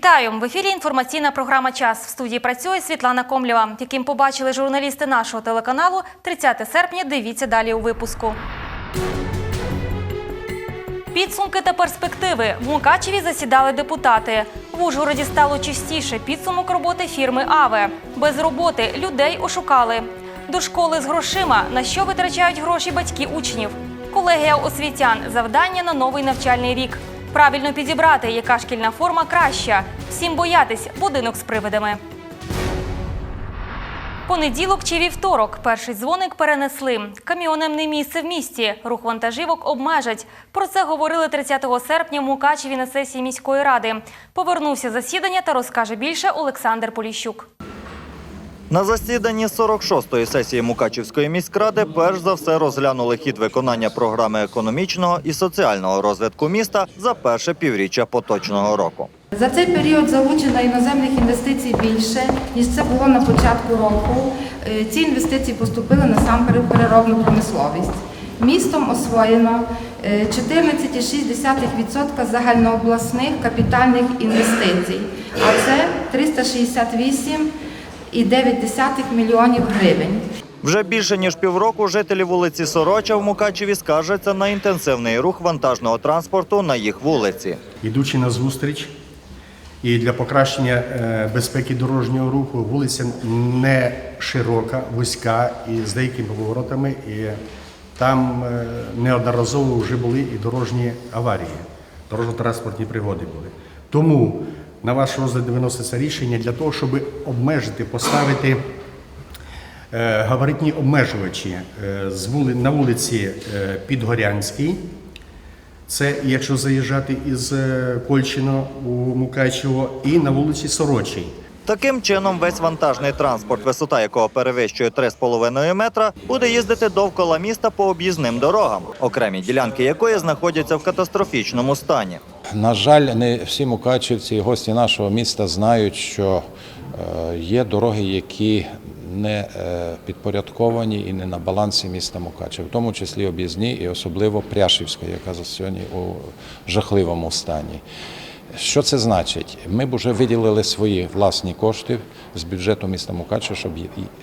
Вітаю! В ефірі інформаційна програма Час. В студії працює Світлана Комлєва, яким побачили журналісти нашого телеканалу 30 серпня. Дивіться далі у випуску. Підсумки та перспективи. В Мукачеві засідали депутати. В Ужгороді стало чистіше. Підсумок роботи фірми Аве. Без роботи людей ошукали. До школи з грошима. На що витрачають гроші батьки учнів? Колегія освітян. Завдання на новий навчальний рік. Правильно підібрати, яка шкільна форма краща. Всім боятись будинок з привидами. Понеділок чи вівторок. Перший дзвоник перенесли. Каміонем не місце в місті. Рух вантажівок обмежать. Про це говорили 30 серпня в Мукачеві на сесії міської ради. Повернувся засідання та розкаже більше Олександр Поліщук. На засіданні 46-ї сесії Мукачівської міськради перш за все розглянули хід виконання програми економічного і соціального розвитку міста за перше півріччя поточного року. За цей період залучено іноземних інвестицій більше, ніж це було на початку року. Е, Ці інвестиції поступили насамперед в переробну промисловість. Містом освоєно е, 14,6% загальнообласних капітальних інвестицій, а це 368,9 мільйонів гривень. Вже більше ніж півроку жителі вулиці Сороча в Мукачеві скаржаться на інтенсивний рух вантажного транспорту на їх вулиці. Ідучи на зустріч, і для покращення е, безпеки дорожнього руху вулиця не широка, вузька і з деякими поворотами. І там е, неодноразово вже були і дорожні аварії, дорожньо-транспортні пригоди були. Тому на ваш розгляд виноситься рішення для того, щоб обмежити, поставити е, габаритні обмежувачі е, з вули, на вулиці е, Підгорянській. Це якщо заїжджати із Кольчино у Мукачево і на вулиці Сорочій. Таким чином, весь вантажний транспорт, висота якого перевищує 3,5 метра, буде їздити довкола міста по об'їзним дорогам, окремі ділянки якої знаходяться в катастрофічному стані. На жаль, не всі мукачівці і гості нашого міста знають, що е, є дороги, які не е, підпорядковані і не на балансі міста Мукачев, в тому числі об'їзні і особливо Пряшівська, яка сьогодні у жахливому стані. Що це значить? Ми б вже виділили свої власні кошти з бюджету міста Мукачева, щоб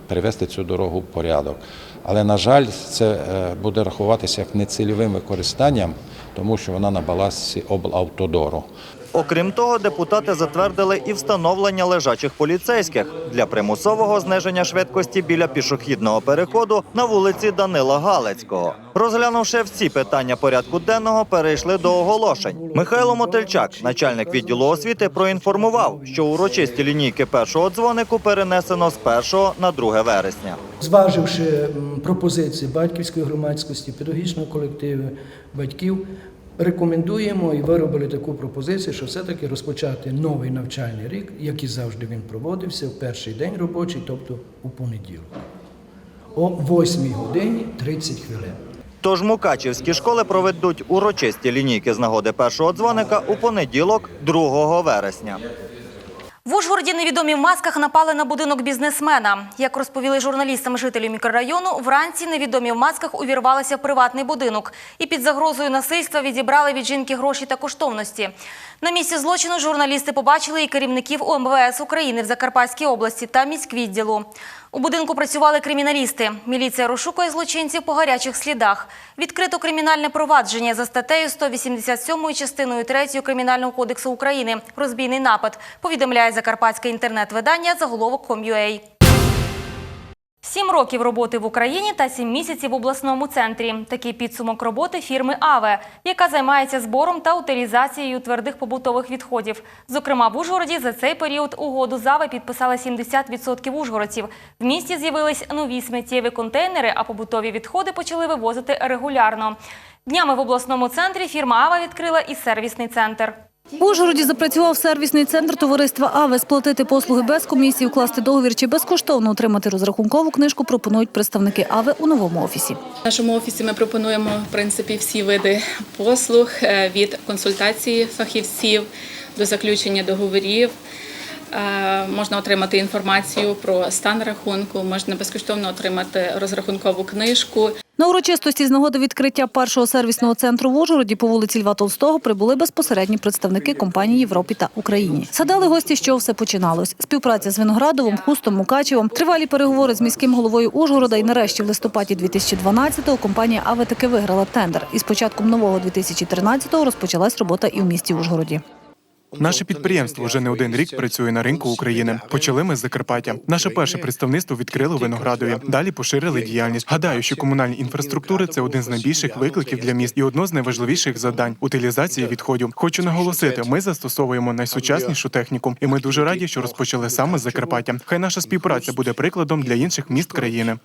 привести цю дорогу в порядок. Але, на жаль, це е, буде рахуватися як нецільовим використанням, тому що вона на балансі облавтодору. Окрім того, депутати затвердили і встановлення лежачих поліцейських для примусового зниження швидкості біля пішохідного переходу на вулиці Данила Галицького. Розглянувши всі питання порядку денного, перейшли до оголошень. Михайло Мотильчак, начальник відділу освіти, проінформував, що урочисті лінійки першого дзвонику перенесено з 1 на 2 вересня. Зваживши пропозиції батьківської громадськості, педагогічного колективу, батьків, рекомендуємо і виробили таку пропозицію, що все-таки розпочати новий навчальний рік, як і завжди він проводився, в перший день робочий, тобто у понеділок, о 8 годині 30 хвилин. Тож мукачівські школи проведуть урочисті лінійки з нагоди першого дзвоника у понеділок, 2 вересня. В Ужгороді невідомі в масках напали на будинок бізнесмена. Як розповіли журналістам жителі мікрорайону, вранці невідомі в масках увірвалися в приватний будинок і під загрозою насильства відібрали від жінки гроші та коштовності. На місці злочину журналісти побачили і керівників ОМВС України в Закарпатській області та міськвідділу. У будинку працювали криміналісти. Міліція розшукує злочинців по гарячих слідах. Відкрито кримінальне провадження за статтею 187 частиною 3 Кримінального кодексу України «Розбійний напад», повідомляє закарпатське інтернет-видання заголовок.com.ua. Сім років роботи в Україні та сім місяців в обласному центрі. Такий підсумок роботи фірми АВЕ, яка займається збором та утилізацією твердих побутових відходів. Зокрема, в Ужгороді за цей період угоду з АВЕ підписали 70% ужгородців. В місті з'явились нові сміттєві контейнери, а побутові відходи почали вивозити регулярно. Днями в обласному центрі фірма АВЕ відкрила і сервісний центр. В Ужгороді запрацював сервісний центр товариства «Аве». Сплатити послуги без комісії, укласти договір чи безкоштовно отримати розрахункову книжку пропонують представники «Аве» у новому офісі. В нашому офісі ми пропонуємо в принципі всі види послуг е, від консультації фахівців до заключення договорів. Е, Можна отримати інформацію про стан рахунку, можна безкоштовно отримати розрахункову книжку. На урочистості з нагоди відкриття першого сервісного центру в Ужгороді по вулиці Льва Толстого прибули безпосередні представники компаній Європі та Україні. Садали гості, чого все починалось. Співпраця з Виноградовим, Хустом, Мукачевом, тривалі переговори з міським головою Ужгорода і нарешті в листопаді 2012-го компанія АВЕ таки виграла тендер. І з початком нового 2013-го розпочалась робота і в місті Ужгороді. Наше підприємство вже не один рік працює на ринку України. Почали ми з Закарпаття. Наше перше представництво відкрили у Виноградові. Далі поширили діяльність. Гадаю, що комунальні інфраструктури це один з найбільших викликів для міст і одно з найважливіших завдань утилізації відходів. Хочу наголосити, ми застосовуємо найсучаснішу техніку, і ми дуже раді, що розпочали саме з Закарпаття. Хай наша співпраця буде прикладом для інших міст країни.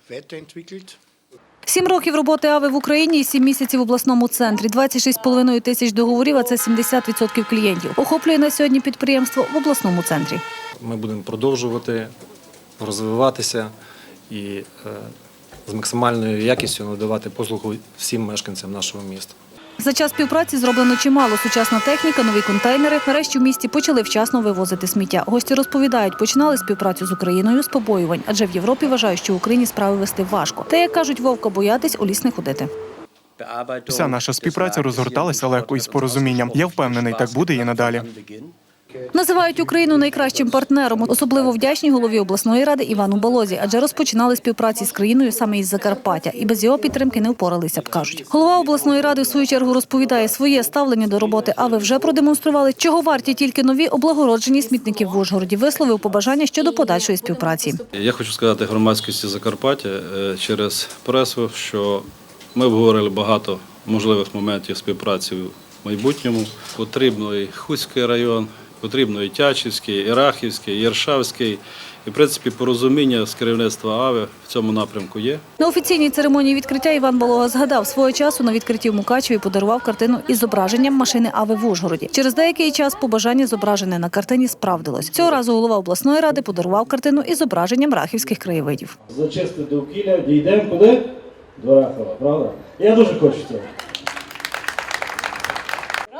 Сім років роботи Ави в Україні і сім місяців в обласному центрі. 26,5 тисяч договорів, а це 70% клієнтів. Охоплює на сьогодні підприємство в обласному центрі. Ми будемо продовжувати розвиватися і е, з максимальною якістю надавати послугу всім мешканцям нашого міста. За час співпраці зроблено чимало. Сучасна техніка, нові контейнери. Нарешті в місті почали вчасно вивозити сміття. Гості розповідають, починали співпрацю з Україною з побоювань, адже в Європі вважають, що в Україні справи вести важко. Та як кажуть, вовка боятись у ліс не ходити. Вся наша співпраця розгорталася легко і з порозумінням. Я впевнений, так буде і надалі. Називають Україну найкращим партнером. Особливо вдячні голові обласної ради Івану Балозі, адже розпочинали співпраці з країною саме із Закарпаття, і без його підтримки не впоралися б кажуть. Голова обласної ради в свою чергу розповідає своє ставлення до роботи. А ви вже продемонстрували, чого варті тільки нові облагороджені смітників в Ужгороді. Висловив побажання щодо подальшої співпраці. Я хочу сказати громадськості Закарпаття е, через пресу, що ми обговорили багато можливих моментів співпраці в майбутньому. Потрібно і Хуцький район, потрібно і Тячівський, і Рахівський, і Єршавський. І, в принципі, порозуміння з керівництва АВИ в цьому напрямку є. На офіційній церемонії відкриття Іван Балога згадав, свого часу на відкритті в Мукачеві подарував картину із зображенням машини Ави в Ужгороді. Через деякий час побажання зображене на картині справдилось. Цього разу голова обласної ради подарував картину із зображенням рахівських краєвидів. За чисте довкілля дійдемо куди? До Рахова, правда? Я дуже хочу цього.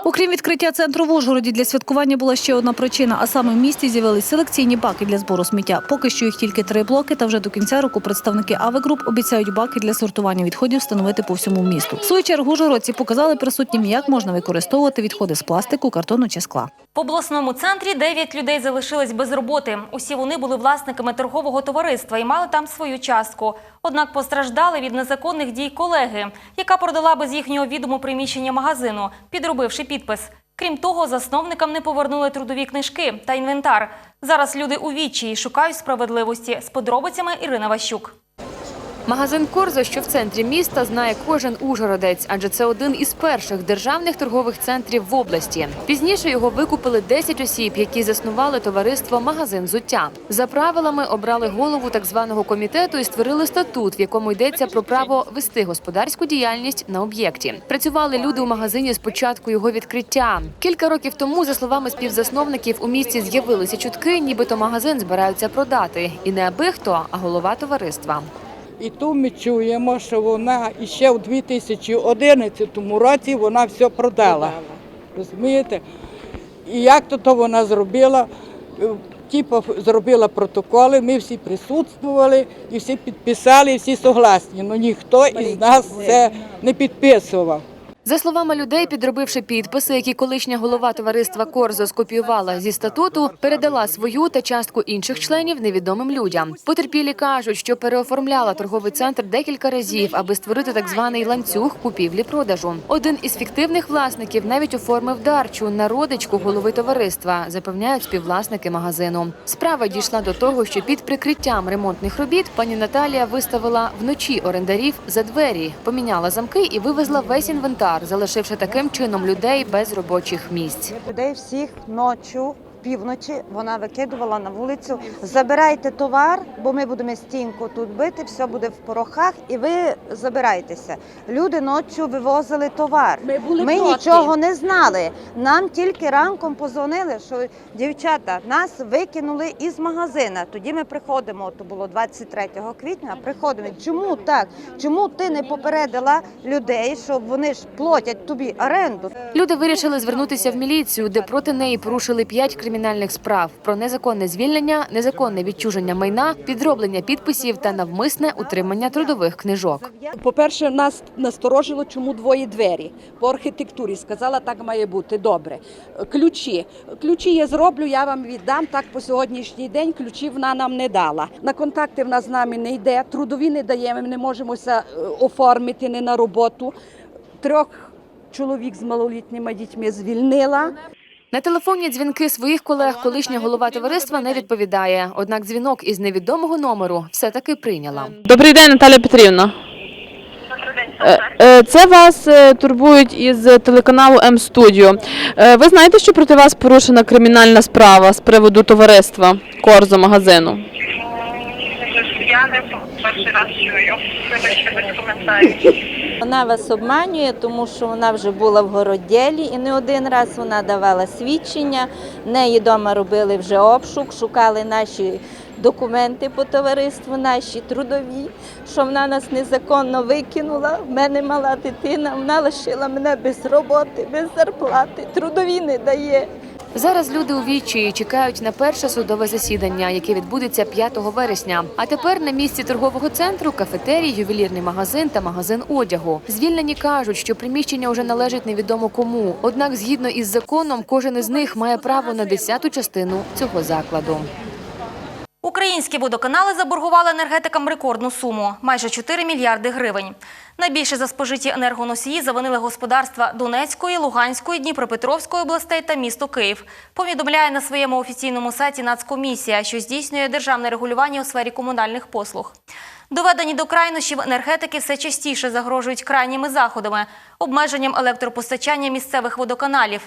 Окрім відкриття центру в Ужгороді, для святкування була ще одна причина, а саме в місті з'явились селекційні баки для збору сміття. Поки що їх тільки три блоки, та вже до кінця року представники АВЕ Груп обіцяють баки для сортування відходів встановити по всьому місту. В свою чергу ужгородці показали присутнім, як можна використовувати відходи з пластику, картону чи скла. В обласному центрі 9 людей залишились без роботи. Усі вони були власниками торгового товариства і мали там свою частку. Однак постраждали від незаконних дій колеги, яка продала без їхнього відому приміщення магазину, підробивши підпис. Крім того, засновникам не повернули трудові книжки та інвентар. Зараз люди у відчаї шукають справедливості. З подробицями Ірина Ващук. Магазин Корзо, що в центрі міста, знає кожен ужгородець, адже це один із перших державних торгових центрів в області. Пізніше його викупили 10 осіб, які заснували товариство Магазин зуття. За правилами обрали голову так званого комітету і створили статут, в якому йдеться про право вести господарську діяльність на об'єкті. Працювали люди у магазині з початку його відкриття. Кілька років тому, за словами співзасновників, у місті з'явилися чутки, нібито магазин збираються продати, і не аби хто, а голова товариства. І тут ми чуємо, що вона ще у 2011 році вона все продала. Розумієте? І як то, то вона зробила? Типу зробила протоколи, ми всі присутствували і всі підписали, і всі согласні. Ну ніхто із нас це не підписував. За словами людей, підробивши підписи, які колишня голова товариства Корзо скопіювала зі статуту, передала свою та частку інших членів невідомим людям. Потерпілі кажуть, що переоформляла торговий центр декілька разів, аби створити так званий ланцюг купівлі-продажу. Один із фіктивних власників навіть оформив дарчу на родичку голови товариства, запевняють співвласники магазину. Справа дійшла до того, що під прикриттям ремонтних робіт пані Наталія виставила вночі орендарів за двері, поміняла замки і вивезла весь інвентар, залишивши таким чином людей без робочих місць. Людей всіх ночі, півночі вона викидувала на вулицю. Забирайте товар, бо ми будемо стінку тут бити, все буде в порохах, і ви забирайтеся. Люди ночі вивозили товар. Ми були Ми нічого не знали. Нам тільки ранком позвонили, що дівчата нас викинули із магазина. Тоді ми приходимо. То було 23 квітня. Приходимо. Чому так? Чому ти не попередила людей, що вони ж платять тобі оренду? Люди вирішили звернутися в міліцію, де проти неї порушили п'ять кримінальних кримінальних справ про незаконне звільнення, незаконне відчуження майна, підроблення підписів та навмисне утримання трудових книжок. По-перше, нас насторожило, чому двоє двері. По архітектурі сказала, так має бути. Добре. Ключі. Ключі я зроблю, я вам віддам. Так по сьогоднішній день ключі вона нам не дала. На контакти вона з нами не йде, трудові не даємо, ми не можемося е, оформити не на роботу. Трьох чоловік з малолітніми дітьми звільнила. На телефонні дзвінки своїх колег колишня голова товариства не відповідає. Однак дзвінок із невідомого номеру все таки прийняла. Добрий день, Наталя Петрівна. Е, е, Це вас е, турбують із телеканалу М Студіо. Ви знаєте, що проти вас порушена кримінальна справа з приводу товариства Корзо магазину? Перший раз чую. Вона вас обманює, тому що вона вже була в городділі і не один раз вона давала свідчення. Неї вдома робили вже обшук, шукали наші документи по товариству, наші трудові, що вона нас незаконно викинула. В мене мала дитина, вона лишила мене без роботи, без зарплати, трудові не дає. Зараз люди у відчаї чекають на перше судове засідання, яке відбудеться 5 вересня. А тепер на місці торгового центру кафетерій, ювелірний магазин та магазин одягу. Звільнені кажуть, що приміщення вже належить невідомо кому. Однак, згідно із законом, кожен із них має право на десяту частину цього закладу. Українські водоканали заборгували енергетикам рекордну суму – майже 4 мільярди гривень. Найбільше за спожиті енергоносії завинили господарства Донецької, Луганської, Дніпропетровської областей та місто Київ. Повідомляє на своєму офіційному сайті Нацкомісія, що здійснює державне регулювання у сфері комунальних послуг. Доведені до крайнощів енергетики все частіше загрожують крайніми заходами – обмеженням електропостачання місцевих водоканалів.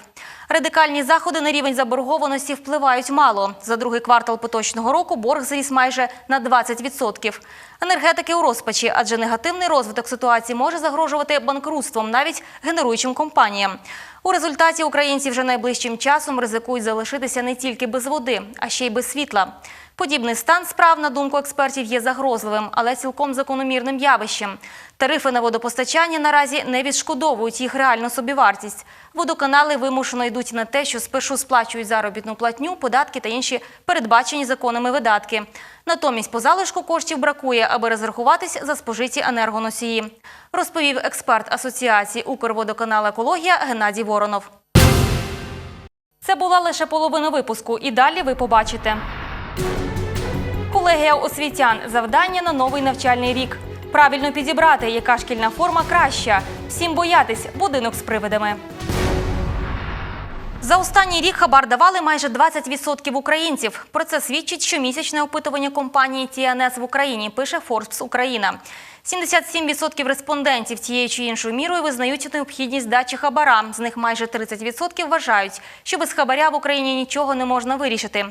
Радикальні заходи на рівень заборгованості впливають мало. За другий квартал поточного року борг зріс майже на 20%. Енергетики у розпачі, адже негативний розвиток ситуації може загрожувати банкрутством навіть генеруючим компаніям. У результаті українці вже найближчим часом ризикують залишитися не тільки без води, а ще й без світла. Подібний стан справ, на думку експертів, є загрозливим, але цілком закономірним явищем. Тарифи на водопостачання наразі не відшкодовують їх реальну собівартість. Водоканали вимушено йдуть на те, що спершу сплачують заробітну платню, податки та інші передбачені законами видатки. Натомість по залишку коштів бракує, аби розрахуватись за спожиті енергоносії. Розповів експерт Асоціації «Укрводоканал Екологія» Геннадій Воронов. Це була лише половина випуску, і далі ви побачите. Колегія освітян. Завдання на новий навчальний рік. Правильно підібрати, яка шкільна форма краща. Всім боятись будинок з привидами. За останній рік хабар давали майже 20% українців. Про це свідчить щомісячне опитування компанії TNS в Україні, пише Forbes Україна. 77% респондентів тією чи іншою мірою визнають необхідність дачі хабара. З них майже 30% вважають, що без хабаря в Україні нічого не можна вирішити.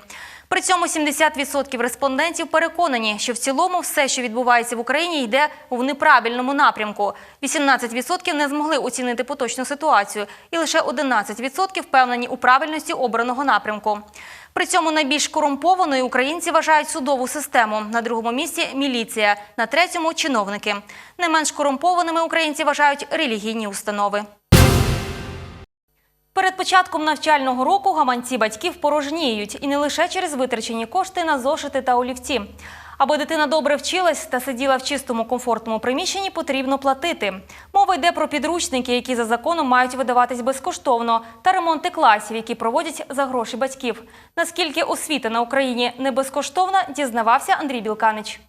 При цьому 70% респондентів переконані, що в цілому все, що відбувається в Україні, йде в неправильному напрямку. 18% не змогли оцінити поточну ситуацію, і лише 11% впевнені у правильності обраного напрямку. При цьому найбільш корумпованою українці вважають судову систему. На другому місці міліція, на третьому чиновники. Не менш корумпованими українці вважають релігійні установи. Перед початком навчального року гаманці батьків порожніють і не лише через витрачені кошти на зошити та олівці. Аби дитина добре вчилась та сиділа в чистому комфортному приміщенні, потрібно платити. Мова йде про підручники, які за законом мають видаватись безкоштовно, та ремонти класів, які проводять за гроші батьків. Наскільки освіта на Україні не безкоштовна, дізнавався Андрій Білканич.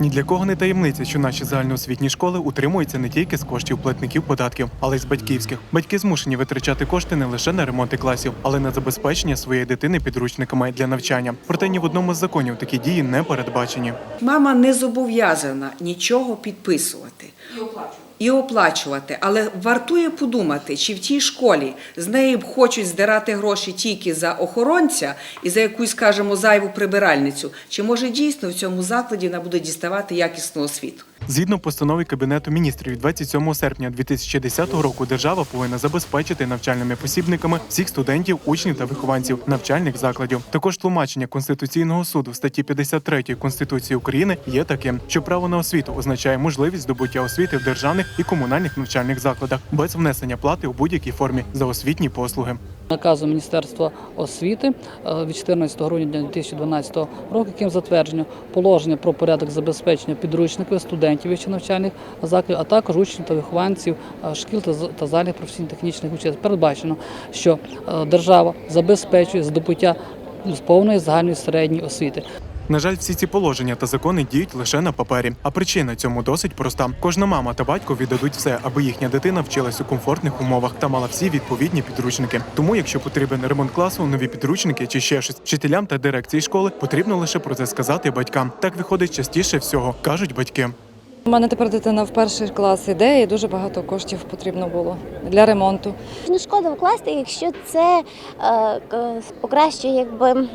Ні для кого не таємниця, що наші загальноосвітні школи утримуються не тільки з коштів платників податків, але й з батьківських. Батьки змушені витрачати кошти не лише на ремонти класів, але й на забезпечення своєї дитини підручниками для навчання. Проте ні в одному з законів такі дії не передбачені. Мама не зобов'язана нічого підписувати. І оплачувати, але вартує подумати, чи в тій школі з неї хочуть здирати гроші тільки за охоронця і за якусь, скажімо, зайву прибиральницю, чи може дійсно в цьому закладі вона буде діставати якісну освіту. Згідно постанови Кабінету міністрів від 27 серпня 2010 року, держава повинна забезпечити навчальними посібниками всіх студентів, учнів та вихованців навчальних закладів. Також тлумачення Конституційного суду в статті 53 Конституції України є таким, що право на освіту означає можливість здобуття освіти в державних і комунальних навчальних закладах без внесення плати у будь-якій формі за освітні послуги. Наказу Міністерства освіти е, від 14 грудня 2012 року, яким затверджено положення про порядок забезпечення підручників студентів вищих навчальних закладів, а також учнів та вихованців е, шкіл та з- залів професійно-технічних училищ. Передбачено, що е, держава забезпечує здобуття повної загальної середньої освіти. На жаль, всі ці положення та закони діють лише на папері. А причина цьому досить проста: кожна мама та батько віддадуть все, аби їхня дитина вчилась у комфортних умовах та мала всі відповідні підручники. Тому, якщо потрібен ремонт класу, нові підручники чи ще щось, вчителям та дирекції школи потрібно лише про це сказати батькам. Так виходить частіше всього, кажуть батьки. У мене тепер дитина в перший клас іде, і дуже багато коштів потрібно було для ремонту. Не шкода вкласти, якщо це е, покращує, якби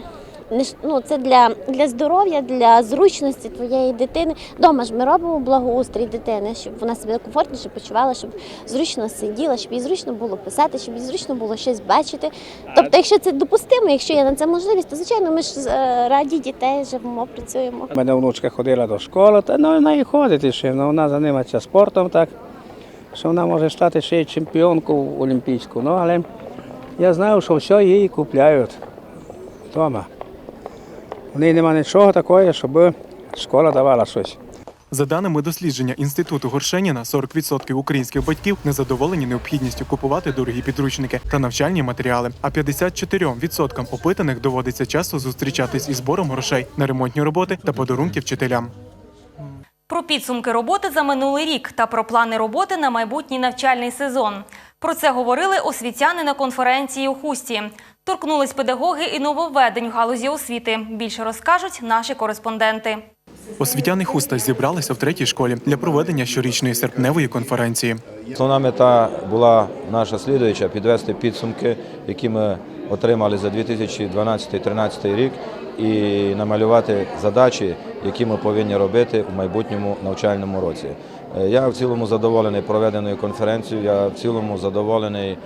ну, це для, для здоров'я, для зручності твоєї дитини. Дома ж ми робимо благоустрій дитини, щоб вона себе комфортніше почувала, щоб зручно сиділа, щоб їй зручно було писати, щоб їй зручно було щось бачити. Тобто, якщо це допустимо, якщо є на це можливість, то звичайно ми ж е, раді дітей живемо, працюємо. У мене внучка ходила до школи, та ну, вона і ходить ще, ну, вона займається спортом так, що вона може стати ще й чемпіонкою олімпійською. Ну, але я знаю, що все їй купляють вдома. В неї немає нічого такого, щоб школа давала щось. За даними дослідження інституту Горшеніна, 40% українських батьків незадоволені необхідністю купувати дорогі підручники та навчальні матеріали. А 54% опитаних доводиться часто зустрічатись із збором грошей на ремонтні роботи та подарунки вчителям. Про підсумки роботи за минулий рік та про плани роботи на майбутній навчальний сезон. Про це говорили освітяни на конференції у Хусті. Торкнулись педагоги і нововведень в галузі освіти. Більше розкажуть наші кореспонденти. Освітяни хуста зібралися в третій школі для проведення щорічної серпневої конференції. Основна мета була наша слідуюча підвести підсумки, які ми отримали за 2012-2013 рік, і намалювати задачі, які ми повинні робити у майбутньому навчальному році. Е, Я в цілому задоволений проведеною конференцією. Я в цілому задоволений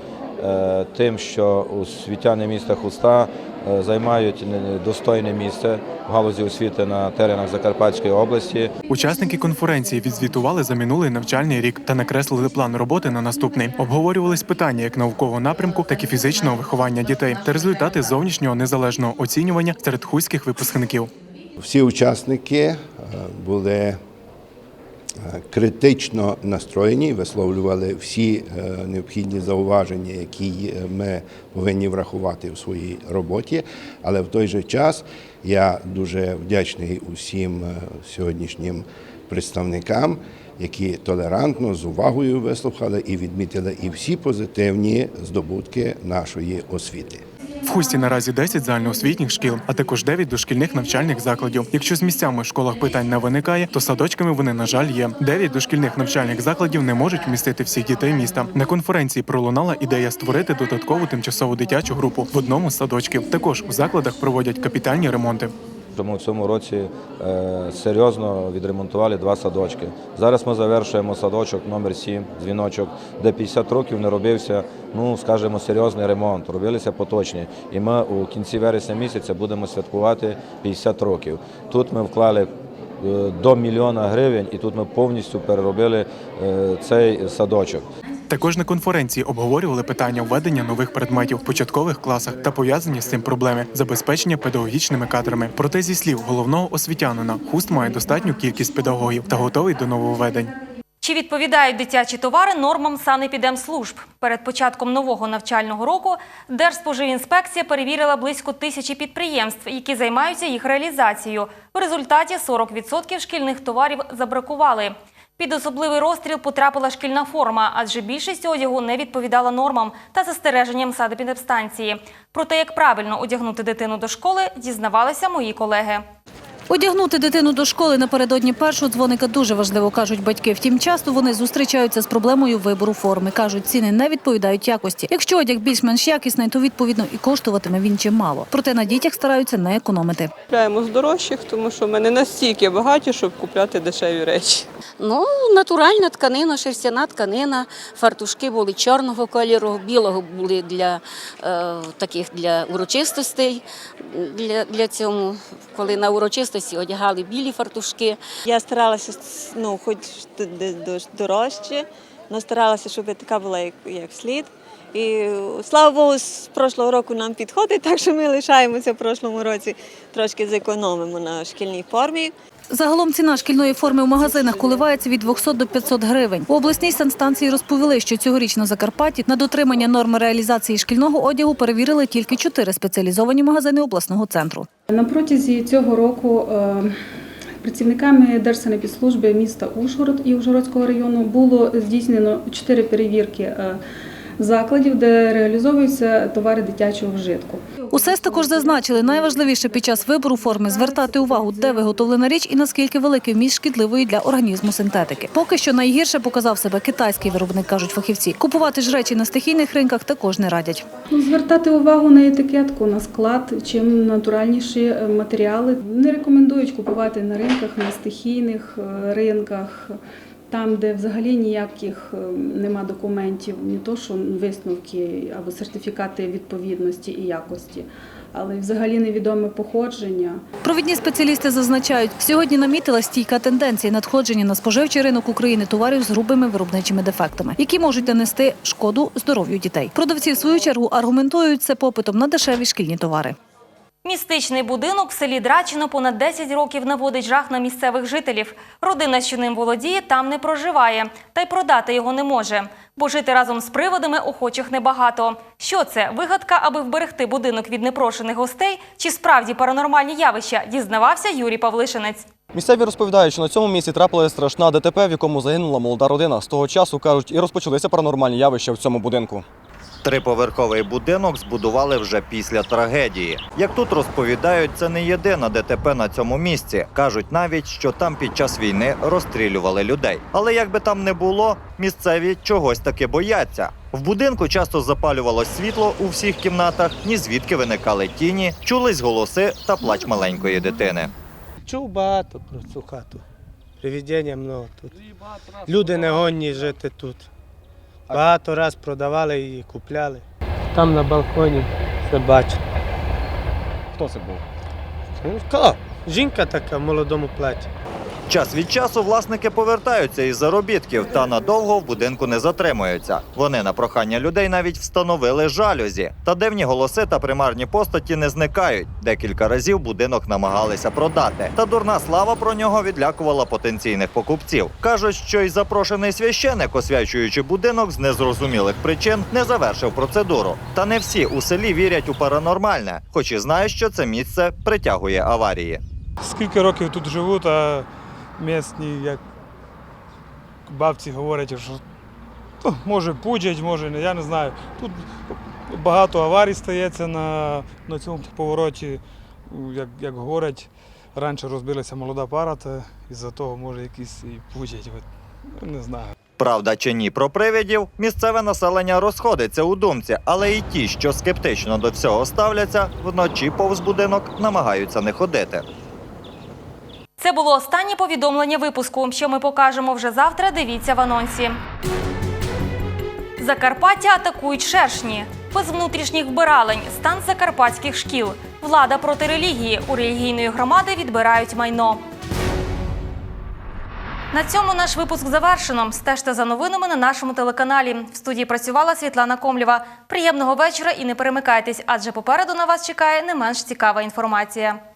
тим, що освітяни міста Хуста е, займають не- достойне місце в галузі освіти на теренах Закарпатської області. Учасники конференції відзвітували за минулий навчальний рік та накреслили план роботи на наступний. Обговорювались питання як наукового напрямку, так і фізичного виховання дітей та результати зовнішнього незалежного оцінювання серед хуських випускників. Всі учасники е, були е, критично настроєні, висловлювали всі е, необхідні зауваження, які е, ми повинні врахувати в своїй роботі. Але в той же час я дуже вдячний усім е, сьогоднішнім представникам, які толерантно з увагою вислухали і відмітили і всі позитивні здобутки нашої освіти. В хусті наразі 10 загальноосвітніх шкіл, а також 9 дошкільних навчальних закладів. Якщо з місцями в школах питань не виникає, то садочками вони, на жаль, є. 9 дошкільних навчальних закладів не можуть вмістити всіх дітей міста. На конференції пролунала ідея створити додаткову тимчасову дитячу групу в одному з садочків. Також у закладах проводять капітальні ремонти. Тому в цьому році е, серйозно відремонтували два садочки. Зараз ми завершуємо садочок номер 7 дзвіночок, де 50 років не робився, ну скажімо, серйозний ремонт. Робилися поточні. І ми у кінці вересня місяця будемо святкувати 50 років. Тут ми вклали е, до мільйона гривень, і тут ми повністю переробили е, цей садочок. Також на конференції обговорювали питання введення нових предметів в початкових класах та пов'язані з цим проблеми забезпечення педагогічними кадрами. Проте, зі слів головного освітянина, хуст має достатню кількість педагогів та готовий до нововведень. Чи відповідають дитячі товари нормам санепідемслужб? Перед початком нового навчального року Держспоживінспекція перевірила близько тисячі підприємств, які займаються їх реалізацією. В результаті 40% шкільних товарів забракували. Під особливий розстріл потрапила шкільна форма, адже більшість одягу не відповідала нормам та застереженням санепідемстанції. Про те, як правильно одягнути дитину до школи, дізнавалися мої колеги. Одягнути дитину до школи напередодні першого дзвоника дуже важливо, кажуть батьки. Втім, часто вони зустрічаються з проблемою вибору форми. Кажуть, ціни не відповідають якості. Якщо одяг більш-менш якісний, то відповідно і коштуватиме він чимало. Проте на дітях стараються не економити. Купляємо з дорожчих, тому що ми не настільки багаті, щоб купляти дешеві речі. Ну, натуральна тканина, шерстяна тканина, фартушки були чорного кольору, білого були для е, таких для урочистостей. Для, для цьому, коли на урочистості одягали білі фартушки. Я старалася ну, хоч дорожче, але старалася, щоб така була як, як слід. І слава Богу, з прошлого року нам підходить, так що ми лишаємося в прошлому році, трошки зекономимо на шкільній формі. Загалом ціна шкільної форми в магазинах коливається від 200 до 500 гривень. У обласній санстанції розповіли, що цьогоріч на Закарпатті на дотримання норми реалізації шкільного одягу перевірили тільки чотири спеціалізовані магазини обласного центру. На протязі цього року е, працівниками Держсанепідслужби міста Ужгород і Ужгородського району було здійснено чотири перевірки е, закладів, де реалізовуються товари дитячого вжитку. У СЕС також зазначили, найважливіше під час вибору форми звертати увагу, де виготовлена річ і наскільки великий вміст шкідливої для організму синтетики. Поки що найгірше показав себе китайський виробник, кажуть фахівці. Купувати ж речі на стихійних ринках також не радять. Ну, Звертати увагу на етикетку, на склад, чим натуральніші е, матеріали. Не рекомендують купувати на ринках, на стихійних е, ринках, там, де взагалі ніяких е, нема документів, не то що висновки або сертифікати відповідності і якості, але взагалі невідоме походження. Провідні спеціалісти зазначають, сьогодні намітила стійка тенденція надходження на споживчий ринок України товарів з грубими виробничими дефектами, які можуть нанести шкоду здоров'ю дітей. Продавці в свою чергу аргументують це попитом на дешеві шкільні товари. Містичний будинок в селі Драчино понад 10 років наводить жах на місцевих жителів. Родина, що ним володіє, там не проживає, та й продати його не може. Бо жити разом з приводами охочих небагато. Що це? Вигадка, аби вберегти будинок від непрошених гостей? Чи справді паранормальні явища? Дізнавався Юрій Павлишинець. Місцеві розповідають, що на цьому місці трапилася страшна ДТП, в якому загинула молода родина. З того часу кажуть, і розпочалися паранормальні явища в цьому будинку. Триповерховий будинок збудували вже після трагедії. Як тут розповідають, це не єдина ДТП на цьому місці. кажуть навіть, що там під час війни розстрілювали людей. Але як би там не було, місцеві чогось таки бояться. В будинку часто запалювалось світло у всіх кімнатах, ні звідки виникали тіні, чулись голоси та плач маленької дитини. Чув багато про цю хату. Привідення много тут. Люди не гонні жити тут. Багато раз продавали і купляли. Там на балконі все бачу. Хто це був? Ну, хто? Жінка така в молодому платі. Час від часу власники повертаються із заробітків та надовго в будинку не затримуються. Вони на прохання людей навіть встановили жалюзі. Та дивні голоси та примарні постаті не зникають. Декілька разів будинок намагалися продати. Та дурна слава про нього відлякувала потенційних покупців. кажуть, що й запрошений священик, освячуючи будинок з незрозумілих причин, не завершив процедуру. Та не всі у селі вірять у паранормальне, хоч і знають, що це місце притягує аварії. Скільки років тут живу, та місні, як бабці говорять, що ну, може пудять, може не, я не знаю. Тут багато аварій стається на, на цьому повороті. Як, як говорять, раніше розбилася молода пара, та із-за того може якісь і пудять. От, Не знаю. Правда чи ні про привидів, місцеве населення розходиться у думці, але і ті, що скептично до всього ставляться, вночі повз будинок намагаються не ходити. Це було останнє повідомлення випуску, що ми покажемо вже завтра. Дивіться в анонсі. Закарпаття атакують шершні. Без внутрішніх вбиралень. Стан закарпатських шкіл. Влада проти релігії. У релігійної громади відбирають майно. На цьому наш випуск завершено. Стежте за новинами на нашому телеканалі. В студії працювала Світлана Комлєва. Приємного вечора і не перемикайтесь, адже попереду на вас чекає не менш цікава інформація.